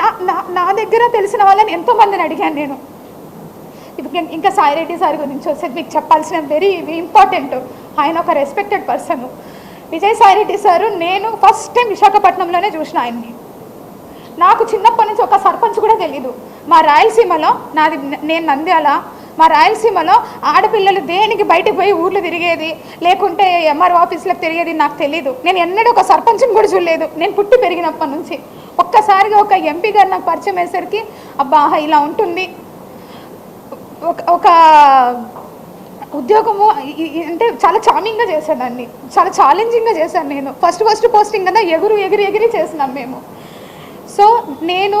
నా నా నా దగ్గర తెలిసిన వాళ్ళని ఎంతో మందిని అడిగాను నేను. ఇప్పుడు సాయి రెడ్డి సార్ గురించి వస్తే మీకు చెప్పాల్సిన వెరీ ఇంపార్టెంట్ ఆయన ఒక respected person Vijay Sai Reddy sir నేను ఫస్ట్ టైం విశాఖపట్నంలోనే చూసిన ఆయన్ని. నాకు చిన్నప్పటి నుంచి ఒక సర్పంచ్ కూడా తెలీదు. మా రాయలసీమలో నాది నేను నంద్యాల మా రాయలసీమలో ఆడపిల్లలు దేనికి బయటకు పోయి ఊర్లు తిరిగేది? లేకుంటే ఎంఆర్ ఆఫీసులకు తిరిగేది నాకు తెలియదు నేను ఎన్నడూ ఒక సర్పంచ్ని కూడా చూడలేదు. నేను పుట్టి పెరిగినప్పటి నుంచి. ఒక్కసారిగా ఒక ఎంపీ గారు నాకు పరిచయం అయ్యేసరికి అబ్బా ఇలా ఉంటుంది. ఒక ఒక ఉద్యోగము అంటే చాలా చామింగ్గా చేశాను అన్ని. చాలా ఛాలెంజింగ్గా చేశాను నేను. ఫస్ట్ ఫస్ట్ పోస్టింగ్ కదా ఎగురు ఎగిరి ఎగిరి చేసినాం మేము. సో నేను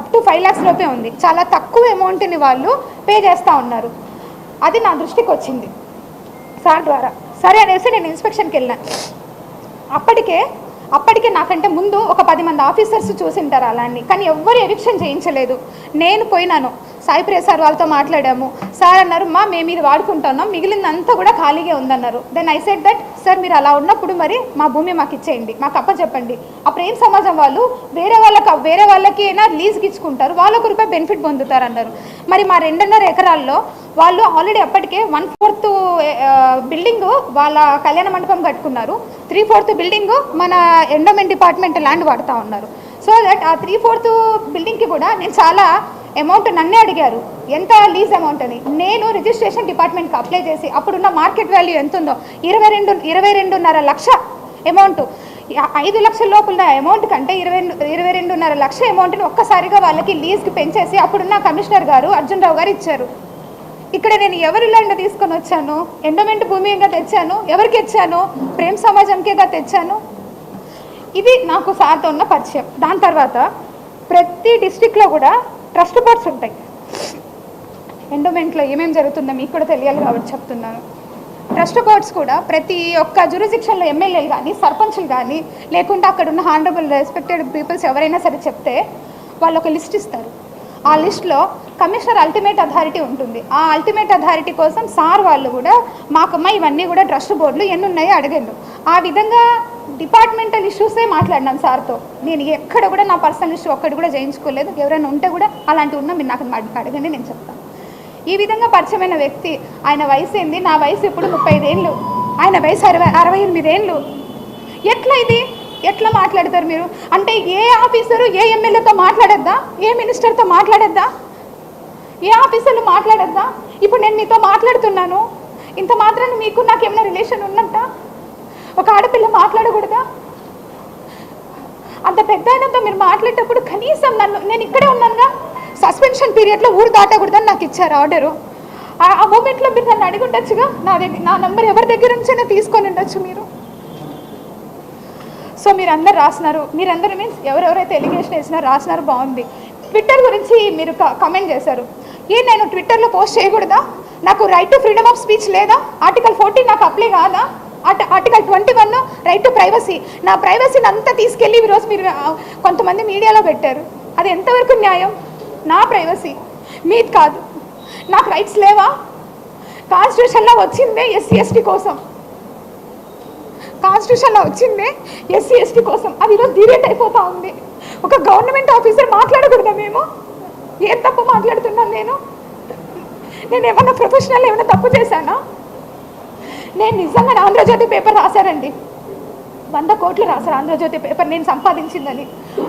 అప్ టు ఫైవ్ ల్యాక్స్ లోపే ఉంది. చాలా తక్కువ అమౌంట్ని వాళ్ళు పే చేస్తూ ఉన్నారు. అది నా దృష్టికి వచ్చింది. సార్ ద్వారా. సరే అనేసి నేను ఇన్స్పెక్షన్కి వెళ్ళాను. అప్పటికే అప్పటికే నాకంటే ముందు ఒక పది మంది ఆఫీసర్స్ చూసింటారు అలాన్ని కానీ ఎవ్వరు ఎవిక్షన్ చేయించలేదు. నేను పోయినాను. సాయి ప్రియ సార్ వాళ్ళతో మాట్లాడాము. సార్ అన్నారు మా మేము ఇది వాడుకుంటున్నాం. మిగిలిందంతా కూడా ఖాళీగా ఉందన్నారు. Then I said that sir మీరు అలా ఉన్నప్పుడు మరి మా భూమి మాకు ఇచ్చేయండి. మాకు అప్ప చెప్పండి ఆ ప్రేమ సమాజం వాళ్ళు? వేరే వాళ్ళకి వేరే వాళ్ళకి అయినా లీజ్కి ఇచ్చుకుంటారు వాళ్ళు ఒక రూపాయి బెనిఫిట్ పొందుతారు అన్నారు మరి మా రెండున్నర ఎకరాల్లో వాళ్ళు ఆల్రెడీ అప్పటికే వన్ ఫోర్త్ బిల్డింగ్ వాళ్ళ కళ్యాణ మండపం కట్టుకున్నారు. త్రీ ఫోర్త్ బిల్డింగ్ మన ఎండోమెంట్ డిపార్ట్మెంట్ ల్యాండ్ వాడుతూ ఉన్నారు. సో దట్ ఆ త్రీ ఫోర్త్ బిల్డింగ్కి కూడా నేను చాలా అమౌంట్ నన్నే అడిగారు. ఎంత లీజ్ అమౌంట్ అని? నేను రిజిస్ట్రేషన్ డిపార్ట్మెంట్కి అప్లై చేసి అప్పుడున్న మార్కెట్ వాల్యూ ఎంత ఉందో ఇరవై రెండు ఇరవై రెండున్నర లక్ష అమౌంట్ ఐదు లక్షల లోపల అమౌంట్ కంటే ఇరవై రెండు ఇరవై రెండున్నర లక్ష అమౌంట్ని ఒక్కసారిగా వాళ్ళకి లీజ్కి పెంచేసి అప్పుడున్న కమిషనర్ గారు అర్జున్ రావు గారు ఇచ్చారు. ఇక్కడ నేను ఎవరి ల్యాండ్ తీసుకొని వచ్చాను? ఎండోమెంట్ భూమిగా తెచ్చాను? ఎవరికి ఇచ్చాను? ప్రేమ్ సమాజంకేగా తెచ్చాను? ఇది నాకు సార్తో ఉన్న పరిచయం. దాని తర్వాత ప్రతి డిస్టిక్లో కూడా ట్రస్ట్ బోర్డ్స్ ఉంటాయి. ఎండోమెంట్లో ఏమేమి జరుగుతుందో మీకు కూడా తెలియాలి కాబట్టి చెప్తున్నాను. ట్రస్ట్ బోర్డ్స్ కూడా ప్రతి ఒక్క జ్యూరిసిక్షన్లో ఎమ్మెల్యేలు కానీ సర్పంచ్లు కానీ లేకుంటే అక్కడ ఉన్న హానరబుల్ రెస్పెక్టెడ్ పీపుల్స్ ఎవరైనా సరే చెప్తే వాళ్ళు ఒక లిస్ట్ ఇస్తారు. ఆ లిస్ట్లో కమిషనర్ అల్టిమేట్ అథారిటీ ఉంటుంది. ఆ అల్టిమేట్ అథారిటీ కోసం సార్ వాళ్ళు కూడా మాకమ్మ ఇవన్నీ కూడా ట్రస్ట్ బోర్డులు ఎన్ని ఉన్నాయో అడగండు. ఆ విధంగా డిపార్ట్మెంటల్ ఇష్యూసే మాట్లాడినాను సార్తో. నేను ఎక్కడ కూడా నా పర్సనల్ ఇష్యూ ఒక్కటి కూడా చేయించుకోలేదు. ఎవరైనా ఉంటే కూడా అలాంటివి ఉన్నా మీరు నాకు అడగండి నేను చెప్తాను ఈ విధంగా పరిచయమైన వ్యక్తి ఆయన వయసు ఏంది? నా వయసు ఇప్పుడు ముప్పై ఐదేళ్ళు ఆయన వయసు అరవై అరవై ఎనిమిదేళ్ళు. ఎట్లా ఇది? ఎట్లా మాట్లాడతారు మీరు? అంటే ఏ ఆఫీసరు ఏ ఎమ్మెల్యేతో మాట్లాడద్దా? ఏ మినిస్టర్తో మాట్లాడద్దా? ఏ ఆఫీసర్లు మాట్లాడద్దా? ఇప్పుడు నేను మీతో మాట్లాడుతున్నాను. ఇంత మాత్రం మీకు నాకు ఏమైనా రిలేషన్ ఉన్నట్ట ఒక ఆడపిల్ల మాట్లాడకూడదా? అంత పెద్ద ఆయనతో మీరు మాట్లాడేటప్పుడు కనీసం నన్ను నేను ఇక్కడే ఉన్నానుగా. సస్పెన్షన్ పీరియడ్లో ఊరు దాటకూడదని నాకు ఇచ్చారు ఆర్డరు. ఆ మూమెంట్లో మీరు నన్ను అడిగి ఉండొచ్చుగా? నా దగ్గర నా నంబర్ ఎవరి దగ్గర నుంచైనా తీసుకొని ఉండొచ్చు మీరు. సో మీరు అందరు రాసినారు మీరందరూ మీన్స్ ఎవరెవరైతే ఎలిగేషన్ వేసినారో రాసినారు బాగుంది. ట్విట్టర్ గురించి మీరు కమెంట్ చేశారు. ఏ నేను ట్విట్టర్లో పోస్ట్ చేయకూడదా? నాకు right to freedom of speech లేదా? ఆర్టికల్ ఫోర్టీన్ నాకు అప్లై కాదా? Article twenty one right to privacy నా ప్రైవసీని అంతా తీసుకెళ్ళి ఈరోజు మీరు కొంతమంది మీడియాలో పెట్టారు. అది ఎంతవరకు న్యాయం? నా ప్రైవసీ మీది కాదు. నాకు రైట్స్ లేవా? కాన్స్టిట్యూషన్లో వచ్చిందే ఎస్సీ ఎస్టీ కోసం. కాన్స్టిట్యూషన్లో వచ్చిందే ఎస్సీ ఎస్టీ కోసం. అది ఈరోజు డిరేట్ అయిపోతా ఉంది. ఒక గవర్నమెంట్ ఆఫీసర్ మాట్లాడకూడదా మేము? ఏం తప్పు మాట్లాడుతున్నాను నేను? నేను ఏమన్నా ప్రొఫెషనల్ ఏమైనా తప్పు చేశానా? నేను నిజంగా ఆంధ్రజ్యోతి పేపర్ రాశానండి. వంద కోట్లు రాశారు ఆంధ్రజ్యోతి పేపర్ నేను సంపాదించిందని.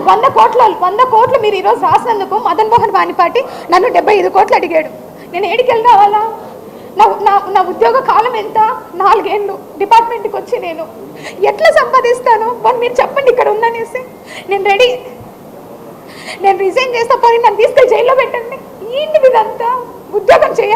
వంద కోట్ల వంద కోట్లు మీరు ఈరోజు రాసినందుకు మదన్ మోహన్ వాణిపాటి నన్ను డెబ్బై ఐదు కోట్లు అడిగాడు. నేను ఏడికి వెళ్ళి రావాలా? నా నా నా ఉద్యోగ కాలం ఎంత? నాలుగేళ్ళు డిపార్ట్మెంట్కి వచ్చి నేను. ఎట్లా సంపాదిస్తాను? మరి మీరు చెప్పండి ఇక్కడ ఉందనేసి. నేను రెడీ. నేను రిజైన్ చేస్తా పోయి నన్ను తీసుకెళ్ళి జైల్లో పెట్టండి. ఏంటి ఇదంతా? ఉద్యోగం చేయ